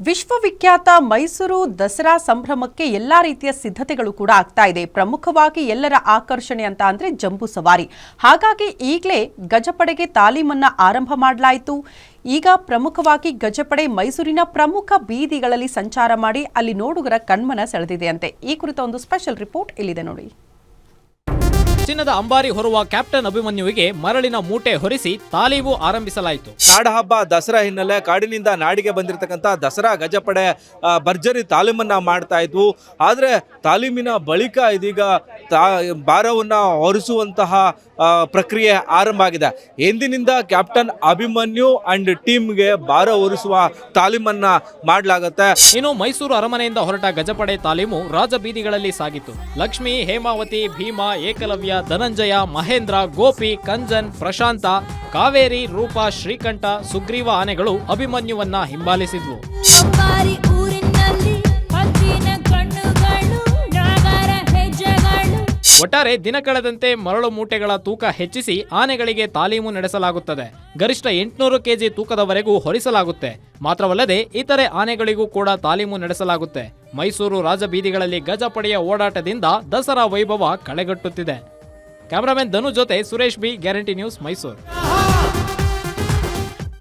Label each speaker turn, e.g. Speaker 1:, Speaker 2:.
Speaker 1: ವಿಶ್ವವಿಖ್ಯಾತ ಮೈಸೂರು ದಸರಾ ಸಂಭ್ರಮಕ್ಕೆ ಎಲ್ಲಾ ರೀತಿಯ ಸಿದ್ಧತೆಗಳು ಕೂಡ ಆಗ್ತಾ ಇದೆ. ಪ್ರಮುಖವಾಗಿ ಎಲ್ಲರ ಆಕರ್ಷಣೆ ಅಂತ ಅಂದ್ರೆ ಜಂಬೂ ಸವಾರಿ. ಹಾಗಾಗಿ ಈಗಲೇ ಗಜಪಡೆಗೆ ತಾಲೀಮನ್ನ ಆರಂಭ ಮಾಡಲಾಯಿತು. ಈಗ ಪ್ರಮುಖವಾಗಿ ಗಜಪಡೆ ಮೈಸೂರಿನ ಪ್ರಮುಖ ಬೀದಿಗಳಲ್ಲಿ ಸಂಚಾರ ಮಾಡಿ ಅಲ್ಲಿ ನೋಡುಗರ ಕಣ್ಮನ ಸೆಳೆದಿದೆಯಂತೆ ಈ ಕುರಿತ ಒಂದು ಸ್ಪೆಷಲ್ ರಿಪೋರ್ಟ್ ಇಲ್ಲಿದೆ ನೋಡಿ.
Speaker 2: ಚಿನ್ನದ ಅಂಬಾರಿ ಹೊರುವ ಕ್ಯಾಪ್ಟನ್ ಅಭಿಮನ್ಯುವಿಗೆ ಮರಳಿನ ಮೂಟೆ ಹೊರಿಸಿ ತಾಲೀಮು ಆರಂಭಿಸಲಾಯಿತು.
Speaker 3: ನಾಡಹಬ್ಬ ದಸರಾ ಹಿನ್ನೆಲೆ ಕಾಡಿನಿಂದ ನಾಡಿಗೆ ಬಂದಿರತಕ್ಕಂಥ ದಸರಾ ಗಜಪಡೆ ಭರ್ಜರಿ ತಾಲೀಮನ್ನ ಮಾಡ್ತಾ ಇದ್ವು. ಆದರೆ ತಾಲೀಮಿನ ಬಳಿಕ ಇದೀಗ ತಾ ಭಾರವನ್ನು ಹೊರಿಸುವಂತಹ ಪ್ರಕ್ರಿಯೆ ಆರಂಭ ಆಗಿದೆ. ಎಂದಿನಿಂದ ಕ್ಯಾಪ್ಟನ್ ಅಭಿಮನ್ಯು ಅಂಡ್ ಟೀಮ್ಗೆ ಭಾರ ಹೊರಿಸುವ ತಾಲೀಮನ್ನ ಮಾಡಲಾಗುತ್ತೆ.
Speaker 2: ಇನ್ನು ಮೈಸೂರು ಅರಮನೆಯಿಂದ ಹೊರಟ ಗಜಪಡೆ ತಾಲೀಮು ರಾಜಬೀದಿಗಳಲ್ಲಿ ಸಾಗಿತು ಲಕ್ಷ್ಮಿ ಹೇಮಾವತಿ ಭೀಮಾ ಏಕಲವ್ಯ ಧನಂಜಯ ಮಹೇಂದ್ರ ಗೋಪಿ ಕಂಜನ್ ಪ್ರಶಾಂತ ಕಾವೇರಿ ರೂಪ ಶ್ರೀಕಂಠ ಸುಗ್ರೀವ ಆನೆಗಳು ಅಭಿಮನ್ಯುವನ್ನ ಹಿಂಬಾಲಿಸಿದ್ವು. ಒಟ್ಟಾರೆ ದಿನ ಕಳೆದಂತೆ ಮರಳು ಮೂಟೆಗಳ ತೂಕ ಹೆಚ್ಚಿಸಿ ಆನೆಗಳಿಗೆ ತಾಲೀಮು ನಡೆಸಲಾಗುತ್ತದೆ. ಗರಿಷ್ಠ ಎಂಟುನೂರು ಕೆಜಿ ತೂಕದವರೆಗೂ ಹೊರಿಸಲಾಗುತ್ತೆ. ಮಾತ್ರವಲ್ಲದೆ ಇತರೆ ಆನೆಗಳಿಗೂ ಕೂಡ ತಾಲೀಮು ನಡೆಸಲಾಗುತ್ತೆ. ಮೈಸೂರು ರಾಜಬೀದಿಗಳಲ್ಲಿ ಗಜಪಡೆಯ ಓಡಾಟದಿಂದ ದಸರಾ ವೈಭವ ಕಳೆಗಟ್ಟುತ್ತಿದೆ. ಕ್ಯಾಮರಾಮನ್ ಧನು ಜೊತೆ Suresh B, guarantee news Mysuru.